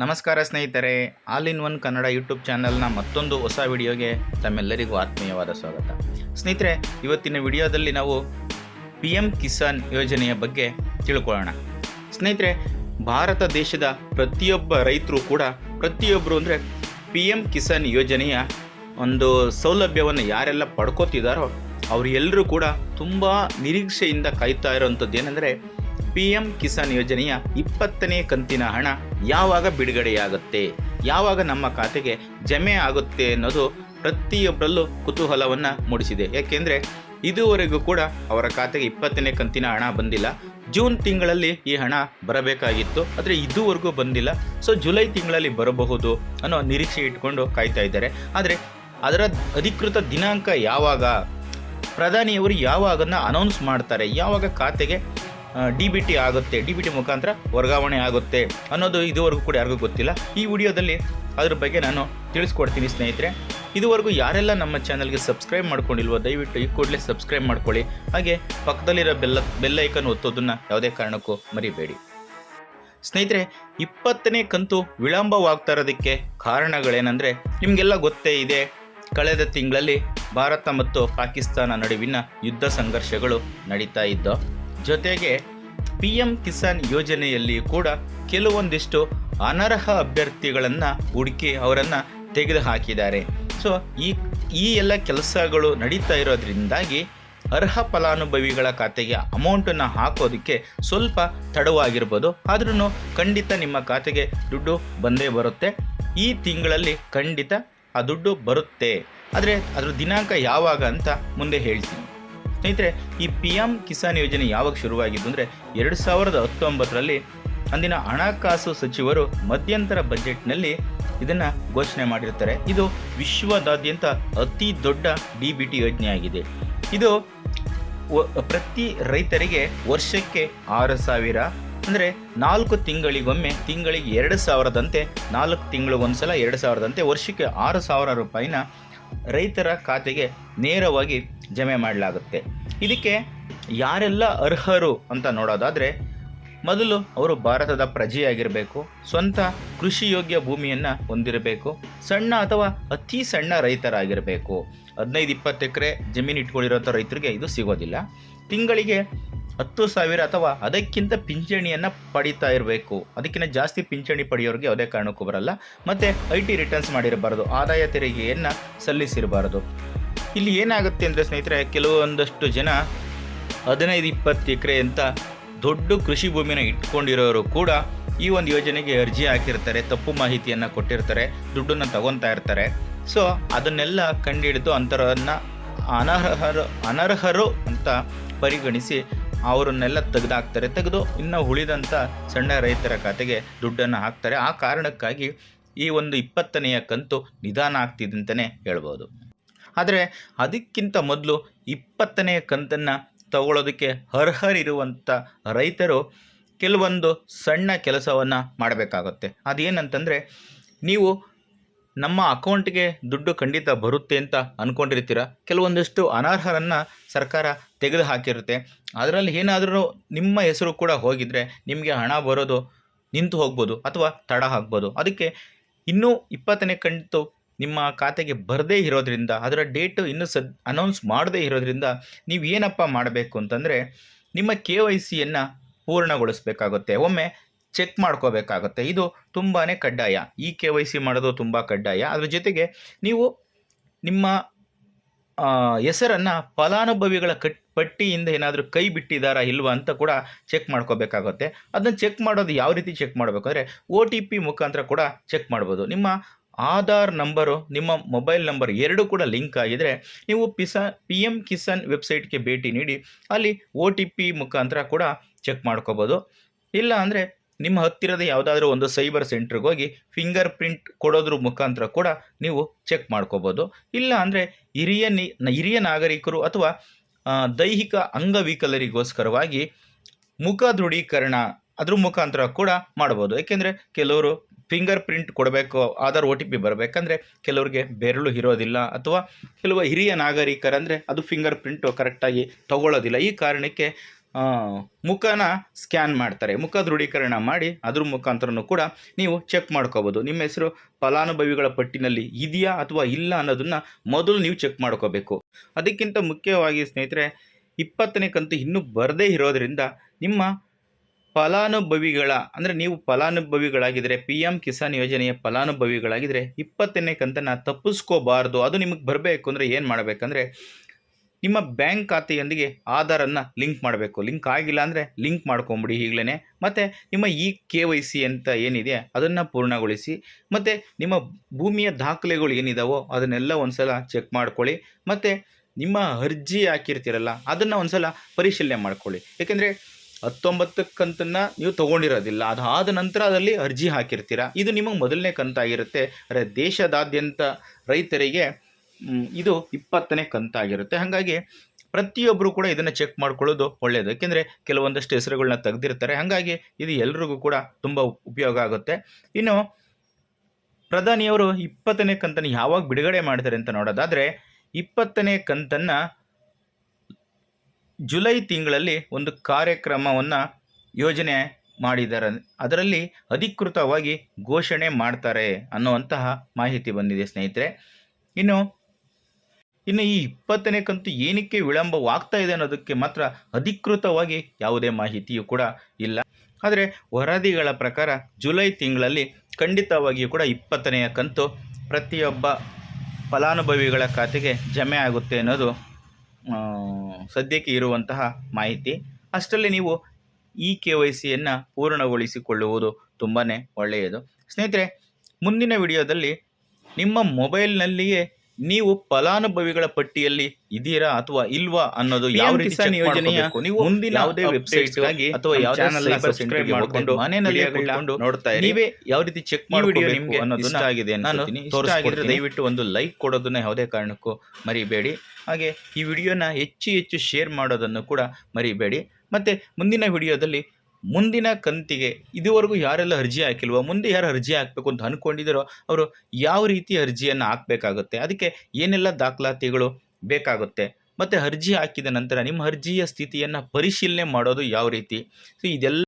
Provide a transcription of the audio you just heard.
ನಮಸ್ಕಾರ ಸ್ನೇಹಿತರೆ, all in one Kannada YouTube ಚಾನಲ್ನ ಮತ್ತೊಂದು ಹೊಸ ವಿಡಿಯೋಗೆ ತಮ್ಮೆಲ್ಲರಿಗೂ ಆತ್ಮೀಯವಾದ ಸ್ವಾಗತ. ಸ್ನೇಹಿತರೆ, ಇವತ್ತಿನ ವಿಡಿಯೋದಲ್ಲಿ ನಾವು ಪಿ ಎಂ ಕಿಸಾನ್ ಯೋಜನೆಯ ಬಗ್ಗೆ ತಿಳ್ಕೊಳ್ಳೋಣ. ಸ್ನೇಹಿತರೆ, ಭಾರತ ದೇಶದ ಪ್ರತಿಯೊಬ್ಬ ರೈತರು ಕೂಡ ಪ್ರತಿಯೊಬ್ಬರು ಅಂದರೆ ಪಿ ಎಂ ಕಿಸಾನ್ ಯೋಜನೆಯ ಒಂದು ಸೌಲಭ್ಯವನ್ನು ಯಾರೆಲ್ಲ ಪಡ್ಕೋತಿದ್ದಾರೋ ಅವರೆಲ್ಲರೂ ಕೂಡ ತುಂಬ ನಿರೀಕ್ಷೆಯಿಂದ ಕಾಯ್ತಾ ಇರೋವಂಥದ್ದು ಏನಂದರೆ ಪಿ ಎಂ ಕಿಸಾನ್ ಯೋಜನೆಯ ಇಪ್ಪತ್ತನೇ ಕಂತಿನ ಹಣ ಯಾವಾಗ ಬಿಡುಗಡೆಯಾಗುತ್ತೆ? ಯಾವಾಗ ನಮ್ಮ ಖಾತೆಗೆ ಜಮೆ ಆಗುತ್ತೆ ಅನ್ನೋದು ಪ್ರತಿಯೊಬ್ಬರಲ್ಲೂ ಕುತೂಹಲವನ್ನು ಮೂಡಿಸಿದೆ. ಯಾಕೆಂದರೆ ಇದುವರೆಗೂ ಕೂಡ ಅವರ ಖಾತೆಗೆ ಇಪ್ಪತ್ತನೇ ಕಂತಿನ ಹಣ ಬಂದಿಲ್ಲ. ಜೂನ್ ತಿಂಗಳಲ್ಲಿ ಈ ಹಣ ಬರಬೇಕಾಗಿತ್ತು. ಆದರೆ ಇದುವರೆಗೂ ಬಂದಿಲ್ಲ. ಸೊ ಜುಲೈ ತಿಂಗಳಲ್ಲಿ ಬರಬಹುದು ಅನ್ನೋ ನಿರೀಕ್ಷೆ ಇಟ್ಕೊಂಡು ಕಾಯ್ತಾ ಇದ್ದಾರೆ. ಆದರೆ ಅದರ ಅಧಿಕೃತ ದಿನಾಂಕ ಯಾವಾಗ? ಪ್ರಧಾನಿಯವರು ಯಾವಾಗನ್ನ ಅನೌನ್ಸ್ ಮಾಡ್ತಾರೆ? ಯಾವಾಗ ಖಾತೆಗೆ ಡಿ ಬಿ ಟಿ ಆಗುತ್ತೆ, ಡಿ ಬಿ ಟಿ ಮುಖಾಂತರ ವರ್ಗಾವಣೆ ಆಗುತ್ತೆ ಅನ್ನೋದು ಇದುವರೆಗೂ ಕೂಡ ಯಾರಿಗೂ ಗೊತ್ತಿಲ್ಲ. ಈ ವಿಡಿಯೋದಲ್ಲಿ ಅದ್ರ ಬಗ್ಗೆ ನಾನು ತಿಳಿಸ್ಕೊಡ್ತೀನಿ ಸ್ನೇಹಿತರೆ. ಇದುವರೆಗೂ ಯಾರೆಲ್ಲ ನಮ್ಮ ಚಾನಲ್ಗೆ ಸಬ್ಸ್ಕ್ರೈಬ್ ಮಾಡ್ಕೊಂಡಿಲ್ವೋ, ದಯವಿಟ್ಟು ಈ ಕೂಡಲೇ ಸಬ್ಸ್ಕ್ರೈಬ್ ಮಾಡ್ಕೊಳ್ಳಿ. ಹಾಗೆ ಪಕ್ಕದಲ್ಲಿರೋ ಬೆಲ್ಲ ಬೆಲ್ಲೈಕನ್ ಒತ್ತೋದನ್ನು ಯಾವುದೇ ಕಾರಣಕ್ಕೂ ಮರಿಬೇಡಿ. ಸ್ನೇಹಿತರೆ, ಇಪ್ಪತ್ತನೇ ಕಂತು ವಿಳಂಬವಾಗ್ತಾ ಇರೋದಕ್ಕೆ ಕಾರಣಗಳೇನೆಂದರೆ, ನಿಮಗೆಲ್ಲ ಗೊತ್ತೇ ಇದೆ. ಕಳೆದ ತಿಂಗಳಲ್ಲಿ ಭಾರತ ಮತ್ತು ಪಾಕಿಸ್ತಾನ ನಡುವಿನ ಯುದ್ಧ ಸಂಘರ್ಷಗಳು ನಡೀತಾ ಇದ್ದೋ ಜೊತೆಗೆ ಪಿ ಎಂ ಕಿಸಾನ್ ಯೋಜನೆಯಲ್ಲಿ ಕೂಡ ಕೆಲವೊಂದಿಷ್ಟು ಅನರ್ಹ ಅಭ್ಯರ್ಥಿಗಳನ್ನು ಹುಡುಕಿ ಅವರನ್ನು ತೆಗೆದು ಹಾಕಿದ್ದಾರೆ ಸೊ ಈ ಈ ಎಲ್ಲ ಕೆಲಸಗಳು ನಡೀತಾ ಇರೋದ್ರಿಂದಾಗಿ ಅರ್ಹ ಫಲಾನುಭವಿಗಳ ಖಾತೆಗೆ ಅಮೌಂಟನ್ನು ಹಾಕೋದಕ್ಕೆ ಸ್ವಲ್ಪ ತಡವಾಗಿರ್ಬೋದು. ಆದ್ರೂ ಖಂಡಿತ ನಿಮ್ಮ ಖಾತೆಗೆ ದುಡ್ಡು ಬಂದೇ ಬರುತ್ತೆ. ಈ ತಿಂಗಳಲ್ಲಿ ಖಂಡಿತ ಆ ದುಡ್ಡು ಬರುತ್ತೆ. ಆದರೆ ಅದ್ರ ದಿನಾಂಕ ಯಾವಾಗ ಅಂತ ಮುಂದೆ ಹೇಳ್ತೀನಿ. ಸ್ನೇಹಿತರೆ, ಈ ಪಿ ಎಂ ಕಿಸಾನ್ ಯೋಜನೆ ಯಾವಾಗ ಶುರುವಾಗಿದ್ದು ಅಂದರೆ ಎರಡು ಸಾವಿರದ ಹತ್ತೊಂಬತ್ತರಲ್ಲಿ ಅಂದಿನ ಹಣಕಾಸು ಸಚಿವರು ಮಧ್ಯಂತರ ಬಜೆಟ್ನಲ್ಲಿ ಇದನ್ನು ಘೋಷಣೆ ಮಾಡಿರ್ತಾರೆ. ಇದು ವಿಶ್ವದಾದ್ಯಂತ ಅತಿ ದೊಡ್ಡ ಡಿ ಬಿ ಟಿ ಯೋಜನೆಯಾಗಿದೆ ಇದು ಪ್ರತಿ ರೈತರಿಗೆ ವರ್ಷಕ್ಕೆ ಆರು ಸಾವಿರ ಅಂದರೆ ನಾಲ್ಕು ತಿಂಗಳಿಗೊಮ್ಮೆ, ತಿಂಗಳಿಗೆ ಎರಡು ಸಾವಿರದಂತೆ, ನಾಲ್ಕು ತಿಂಗಳಿಗೊಂದ್ಸಲ ಎರಡು ಸಾವಿರದಂತೆ ವರ್ಷಕ್ಕೆ ಆರು ಸಾವಿರ ರೂಪಾಯಿನ ರೈತರ ಖಾತೆಗೆ ನೇರವಾಗಿ ಜಮೆ ಮಾಡಲಾಗುತ್ತೆ. ಇದಕ್ಕೆ ಯಾರೆಲ್ಲ ಅರ್ಹರು ಅಂತ ನೋಡೋದಾದರೆ, ಮೊದಲು ಅವರು ಭಾರತದ ಪ್ರಜೆಯಾಗಿರಬೇಕು, ಸ್ವಂತ ಕೃಷಿ ಯೋಗ್ಯ ಭೂಮಿಯನ್ನು ಹೊಂದಿರಬೇಕು, ಸಣ್ಣ ಅಥವಾ ಅತಿ ಸಣ್ಣ ರೈತರಾಗಿರಬೇಕು. ಹದಿನೈದು, ಇಪ್ಪತ್ತು ಎಕರೆ ಜಮೀನು ಇಟ್ಕೊಂಡಿರೋಂಥ ರೈತರಿಗೆ ಇದು ಸಿಗೋದಿಲ್ಲ. ತಿಂಗಳಿಗೆ ಹತ್ತು ಸಾವಿರ ಅಥವಾ ಅದಕ್ಕಿಂತ ಪಿಂಚಣಿಯನ್ನು ಪಡಿತಾ ಇರಬೇಕು. ಅದಕ್ಕಿಂತ ಜಾಸ್ತಿ ಪಿಂಚಣಿ ಪಡೆಯೋರಿಗೆ ಯಾವುದೇ ಕಾರಣಕ್ಕೂ ಬರಲ್ಲ. ಮತ್ತು ಐ ಟಿ ರಿಟರ್ನ್ಸ್ ಮಾಡಿರಬಾರ್ದು. ಆದಾಯ ತೆರಿಗೆಯನ್ನು ಸಲ್ಲಿಸಿರಬಾರ್ದು. ಇಲ್ಲಿ ಏನಾಗುತ್ತೆ ಅಂದರೆ ಸ್ನೇಹಿತರೆ, ಕೆಲವೊಂದಷ್ಟು ಜನ ಹದಿನೈದು, ಇಪ್ಪತ್ತು ಎಕರೆ ಅಂತ ದೊಡ್ಡ ಕೃಷಿ ಭೂಮಿನ ಇಟ್ಕೊಂಡಿರೋರು ಕೂಡ ಈ ಒಂದು ಯೋಜನೆಗೆ ಅರ್ಜಿ ಹಾಕಿರ್ತಾರೆ, ತಪ್ಪು ಮಾಹಿತಿಯನ್ನು ಕೊಟ್ಟಿರ್ತಾರೆ, ದುಡ್ಡನ್ನು ತಗೊತಾ ಇರ್ತಾರೆ. ಸೊ ಅದನ್ನೆಲ್ಲ ಕಂಡುಹಿಡಿದು ಅಂಥರನ್ನು ಅನರ್ಹರು ಅನರ್ಹರು ಅಂತ ಪರಿಗಣಿಸಿ ಅವರನ್ನೆಲ್ಲ ತೆಗೆದಾಕ್ತಾರೆ. ತೆಗೆದು ಇನ್ನು ಉಳಿದಂಥ ಸಣ್ಣ ರೈತರ ಖಾತೆಗೆ ದುಡ್ಡನ್ನು ಹಾಕ್ತಾರೆ. ಆ ಕಾರಣಕ್ಕಾಗಿ ಈ ಒಂದು ಇಪ್ಪತ್ತನೆಯ ಕಂತು ನಿಧಾನ ಆಗ್ತಿದೆ ಅಂತಲೇ ಹೇಳ್ಬೋದು. ಆದರೆ ಅದಕ್ಕಿಂತ ಮೊದಲು ಇಪ್ಪತ್ತನೆಯ ಕಂತನ್ನು ತಗೊಳ್ಳೋದಕ್ಕೆ ಅರ್ಹರಿರುವಂಥ ರೈತರು ಕೆಲವೊಂದು ಸಣ್ಣ ಕೆಲಸವನ್ನು ಮಾಡಬೇಕಾಗುತ್ತೆ. ಅದೇನಂತಂದರೆ ನೀವು ನಮ್ಮ ಅಕೌಂಟ್ಗೆ ದುಡ್ಡು ಖಂಡಿತ ಬರುತ್ತೆ ಅಂತ ಅಂದ್ಕೊಂಡಿರ್ತೀರ ಕೆಲವೊಂದಷ್ಟು ಅನರ್ಹರನ್ನು ಸರ್ಕಾರ ತೆಗೆದು ಹಾಕಿರುತ್ತೆ ಅದರಲ್ಲಿ ಏನಾದರೂ ನಿಮ್ಮ ಹೆಸರು ಕೂಡ ಹೋಗಿದರೆ ನಿಮಗೆ ಹಣ ಬರೋದು ನಿಂತು ಹೋಗ್ಬೋದು ಅಥವಾ ತಡ ಹಾಕ್ಬೋದು. ಅದಕ್ಕೆ ಇನ್ನೂ ಇಪ್ಪತ್ತನೇ ಕಂತು ನಿಮ್ಮ ಖಾತೆಗೆ ಬರದೇ ಇರೋದ್ರಿಂದ, ಅದರ ಡೇಟು ಇನ್ನೂ ಸದ್ ಅನೌನ್ಸ್ ಮಾಡದೇ ಇರೋದ್ರಿಂದ ನೀವು ಏನಪ್ಪ ಮಾಡಬೇಕು ಅಂತಂದರೆ, ನಿಮ್ಮ ಕೆ ವೈ ಸಿಯನ್ನು ಪೂರ್ಣಗೊಳಿಸಬೇಕಾಗುತ್ತೆ. ಒಮ್ಮೆ ಚೆಕ್ ಮಾಡ್ಕೋಬೇಕಾಗುತ್ತೆ. ಇದು ತುಂಬಾ ಕಡ್ಡಾಯ. ಈ ಕೆ ವೈ ಸಿ ಮಾಡೋದು ತುಂಬ ಕಡ್ಡಾಯ. ಅದ್ರ ಜೊತೆಗೆ ನೀವು ನಿಮ್ಮ ಹೆಸರನ್ನು ಫಲಾನುಭವಿಗಳ ಕಟ್, ಪಟ್ಟಿಯಿಂದ ಏನಾದರೂ ಕೈ ಬಿಟ್ಟಿದ್ದಾರಾ ಇಲ್ವಾ ಅಂತ ಕೂಡ ಚೆಕ್ ಮಾಡ್ಕೋಬೇಕಾಗುತ್ತೆ. ಅದನ್ನು ಚೆಕ್ ಮಾಡೋದು ಯಾವ ರೀತಿ ಚೆಕ್ ಮಾಡಬೇಕು ಅಂದರೆ ಒ ಟಿ ಪಿ ಮುಖಾಂತರ ಕೂಡ ಚೆಕ್ ಮಾಡ್ಬೋದು. ನಿಮ್ಮ ಆಧಾರ್ ನಂಬರು, ನಿಮ್ಮ ಮೊಬೈಲ್ ನಂಬರ್ ಎರಡೂ ಕೂಡ ಲಿಂಕ್ ಆಗಿದರೆ ನೀವು ಪಿಸಾ ಪಿ ಎಂ ಕಿಸಾನ್ ವೆಬ್ಸೈಟ್ಗೆ ಭೇಟಿ ನೀಡಿ, ಅಲ್ಲಿ ಓ ಟಿ ಪಿ ಮುಖಾಂತರ ಕೂಡ ಚೆಕ್ ಮಾಡ್ಕೋಬೋದು. ಇಲ್ಲ ಅಂದರೆ ನಿಮ್ಮ ಹತ್ತಿರದ ಯಾವುದಾದ್ರೂ ಒಂದು ಸೈಬರ್ ಸೆಂಟ್ರಿಗೆ ಹೋಗಿ ಫಿಂಗರ್ ಪ್ರಿಂಟ್ ಕೊಡೋದ್ರ ಮುಖಾಂತರ ಕೂಡ ನೀವು ಚೆಕ್ ಮಾಡ್ಕೋಬೋದು. ಇಲ್ಲ ಅಂದರೆ ಹಿರಿಯ ಹಿರಿಯ ನಾಗರಿಕರು ಅಥವಾ ದೈಹಿಕ ಅಂಗವಿಕಲರಿಗೋಸ್ಕರವಾಗಿ ಮುಖ ದೃಢೀಕರಣ ಅದ್ರ ಮುಖಾಂತರ ಕೂಡ ಮಾಡ್ಬೋದು. ಯಾಕೆಂದರೆ ಕೆಲವರು ಫಿಂಗರ್ ಪ್ರಿಂಟ್ ಕೊಡಬೇಕು, ಆಧಾರ್ ಒ ಟಿ ಪಿ ಬರಬೇಕಂದ್ರೆ ಕೆಲವರಿಗೆ ಬೆರಳು ಇರೋದಿಲ್ಲ ಅಥವಾ ಕೆಲವು ಹಿರಿಯ ನಾಗರಿಕರಂದರೆ ಅದು ಫಿಂಗರ್ ಪ್ರಿಂಟು ಕರೆಕ್ಟಾಗಿ ತಗೊಳ್ಳೋದಿಲ್ಲ. ಈ ಕಾರಣಕ್ಕೆ ಮುಖನ ಸ್ಕ್ಯಾನ್ ಮಾಡ್ತಾರೆ. ಮುಖ ದೃಢೀಕರಣ ಮಾಡಿ ಅದ್ರ ಮುಖಾಂತರನೂ ಕೂಡ ನೀವು ಚೆಕ್ ಮಾಡ್ಕೋಬೋದು. ನಿಮ್ಮ ಹೆಸರು, ಫಲಾನುಭವಿಗಳ ಪಟ್ಟಿನಲ್ಲಿ ಇದೆಯಾ ಅಥವಾ ಇಲ್ಲ ಅನ್ನೋದನ್ನು ಮೊದಲು ನೀವು ಚೆಕ್ ಮಾಡ್ಕೋಬೇಕು. ಅದಕ್ಕಿಂತ ಮುಖ್ಯವಾಗಿ ಸ್ನೇಹಿತರೆ, ಇಪ್ಪತ್ತನೇ ಕಂತು ಇನ್ನೂ ಬರದೇ ಇರೋದರಿಂದ ನಿಮ್ಮ ಫಲಾನುಭವಿಗಳ, ಅಂದರೆ ನೀವು ಫಲಾನುಭವಿಗಳಾಗಿದ್ದರೆ ಪಿ ಎಂ ಕಿಸಾನ್ ಯೋಜನೆಯ ಫಲಾನುಭವಿಗಳಾಗಿದ್ದರೆ ಇಪ್ಪತ್ತನೇ ಕಂತನ್ನು ತಪ್ಪಿಸ್ಕೋಬಾರ್ದು. ಅದು ನಿಮಗೆ ಬರಬೇಕು ಅಂದರೆ ಏನು ಮಾಡಬೇಕಂದ್ರೆ ನಿಮ್ಮ ಬ್ಯಾಂಕ್ ಖಾತೆಯೊಂದಿಗೆ ಆಧಾರನ್ನು ಲಿಂಕ್ ಮಾಡಬೇಕು. ಲಿಂಕ್ ಆಗಿಲ್ಲ ಅಂದರೆ ಲಿಂಕ್ ಮಾಡ್ಕೊಂಬಿಡಿ ಈಗಲೇ ಮತ್ತು ನಿಮ್ಮ ಇ ಕೆ ವೈ ಸಿ ಅಂತ ಏನಿದೆ ಅದನ್ನು ಪೂರ್ಣಗೊಳಿಸಿ, ಮತ್ತು ನಿಮ್ಮ ಭೂಮಿಯ ದಾಖಲೆಗಳು ಏನಿದಾವೋ ಅದನ್ನೆಲ್ಲ ಒಂದು ಸಲ ಚೆಕ್ ಮಾಡ್ಕೊಳ್ಳಿ, ಮತ್ತು ನಿಮ್ಮ ಅರ್ಜಿ ಹಾಕಿರ್ತೀರಲ್ಲ ಅದನ್ನು ಒಂದು ಸಲ ಪರಿಶೀಲನೆ ಮಾಡ್ಕೊಳ್ಳಿ. ಏಕೆಂದರೆ ಹತ್ತೊಂಬತ್ತು ಕಂತನ್ನು ನೀವು ತಗೊಂಡಿರೋದಿಲ್ಲ. ಅದಾದ ನಂತರ ಅದರಲ್ಲಿ ಅರ್ಜಿ ಹಾಕಿರ್ತೀರ? ಇದು ನಿಮಗೆ ಮೊದಲನೇ ಕಂತಾಗಿರುತ್ತೆ. ಅಂದರೆ ದೇಶದಾದ್ಯಂತ ರೈತರಿಗೆ ಇದು ಇಪ್ಪತ್ತನೇ ಕಂತಾಗಿರುತ್ತೆ. ಹಾಗಾಗಿ ಪ್ರತಿಯೊಬ್ಬರು ಕೂಡ ಇದನ್ನು ಚೆಕ್ ಮಾಡ್ಕೊಳ್ಳೋದು ಒಳ್ಳೆಯದು ಯಾಕೆಂದರೆ ಕೆಲವೊಂದಷ್ಟು ಹೆಸರುಗಳನ್ನ ತೆಗೆದಿರ್ತಾರೆ. ಹಾಗಾಗಿ ಇದು ಎಲ್ರಿಗೂ ಕೂಡ ತುಂಬ ಉಪಯೋಗ ಆಗುತ್ತೆ. ಇನ್ನು ಪ್ರಧಾನಿಯವರು ಇಪ್ಪತ್ತನೇ ಕಂತನ್ನು ಯಾವಾಗ ಬಿಡುಗಡೆ ಮಾಡ್ತಾರೆ ಅಂತ ನೋಡೋದಾದರೆ, ಇಪ್ಪತ್ತನೇ ಕಂತನ್ನು ಜುಲೈ ತಿಂಗಳಲ್ಲಿ ಒಂದು ಕಾರ್ಯಕ್ರಮವನ್ನು ಯೋಜನೆ ಮಾಡಿದ್ದಾರೆ ಅದರಲ್ಲಿ ಅಧಿಕೃತವಾಗಿ ಘೋಷಣೆ ಮಾಡ್ತಾರೆ ಅನ್ನುವಂತಹ ಮಾಹಿತಿ ಬಂದಿದೆ ಸ್ನೇಹಿತರೆ. ಇನ್ನು ಇನ್ನು ಈ ಇಪ್ಪತ್ತನೇ ಕಂತು ಏನಕ್ಕೆ ವಿಳಂಬವಾಗ್ತಾ ಇದೆ ಅನ್ನೋದಕ್ಕೆ ಮಾತ್ರ ಅಧಿಕೃತವಾಗಿ ಯಾವುದೇ ಮಾಹಿತಿಯೂ ಕೂಡ ಇಲ್ಲ. ಆದರೆ ವರದಿಗಳ ಪ್ರಕಾರ ಜುಲೈ ತಿಂಗಳಲ್ಲಿ ಖಂಡಿತವಾಗಿಯೂ ಕೂಡ ಇಪ್ಪತ್ತನೆಯ ಕಂತು ಪ್ರತಿಯೊಬ್ಬ ಫಲಾನುಭವಿಗಳ ಖಾತೆಗೆ ಜಮೆ ಆಗುತ್ತೆ ಅನ್ನೋದು ಸದ್ಯಕ್ಕೆ ಇರುವಂತಹ ಮಾಹಿತಿ. ಅಷ್ಟರಲ್ಲಿ ನೀವು ಇ ಕೆ ವೈ ಸಿಯನ್ನು ಪೂರ್ಣಗೊಳಿಸಿಕೊಳ್ಳುವುದು ತುಂಬಾ ಒಳ್ಳೆಯದು. ಸ್ನೇಹಿತರೆ, ಮುಂದಿನ ವಿಡಿಯೋದಲ್ಲಿ ನಿಮ್ಮ ಮೊಬೈಲ್ನಲ್ಲಿಯೇ ನೀವು ಫಲಾನುಭವಿಗಳ ಪಟ್ಟಿಯಲ್ಲಿ ಇದೀರಾ ಅಥವಾ ಇಲ್ವಾ ಅನ್ನೋದು ಯಾವ ರೀತಿ ಕಿಸಾನ್ ಯೋಜನೆಯ? ನೀವು ಮುಂದಿನ ಯಾವುದೇ ವೆಬ್ಸೈಟ್ಗಾಗಿ ಅಥವಾ ಯಾವುದೇ ಗೆ ಮಾಡ್ಕೊಂಡು ಮನೆಯಲ್ಲಿ ನೋಡ್ತಾ. ನೀವೇ ಯಾವ ರೀತಿ ಚೆಕ್ ಮಾಡಬೇಕು ಅನ್ನೋದನ್ನ ಇಷ್ಟ ಆಗಿದೆ ನಾನು. ತೋರಿಸ್ಕೊಡ್ತೀನಿ ದಯವಿಟ್ಟು ಒಂದು ಲೈಕ್ ಕೊಡೋದನ್ನ ಯಾವುದೇ ಕಾರಣಕ್ಕೂ ಮರಿಬೇಡಿ ಹಾಗೆ ಈ ವಿಡಿಯೋನ ಹೆಚ್ಚು ಹೆಚ್ಚು ಶೇರ್ ಮಾಡೋದನ್ನು ಕೂಡ ಮರಿಬೇಡಿ ಮತ್ತೆ ಮುಂದಿನ ವಿಡಿಯೋದಲ್ಲಿ ಮುಂದಿನ ಕಂತಿಗೆ ಇದುವರೆಗೂ ಯಾರೆಲ್ಲ ಅರ್ಜಿ ಹಾಕಿಲ್ವೋ, ಮುಂದೆ ಯಾರು ಅರ್ಜಿ ಹಾಕಬೇಕು ಅಂತ ಅಂದ್ಕೊಂಡಿದ್ದೀರೋ ಅವರು ಯಾವ ರೀತಿ ಅರ್ಜಿಯನ್ನು ಹಾಕಬೇಕಾಗುತ್ತೆ, ಅದಕ್ಕೆ ಏನೆಲ್ಲ ದಾಖಲಾತಿಗಳು ಬೇಕಾಗುತ್ತೆ, ಮತ್ತು ಅರ್ಜಿ ಹಾಕಿದ ನಂತರ ನಿಮ್ಮ ಅರ್ಜಿಯ ಸ್ಥಿತಿಯನ್ನು ಪರಿಶೀಲನೆ ಮಾಡೋದು ಯಾವ ರೀತಿ? ಸೊ ಇದೆಲ್ಲ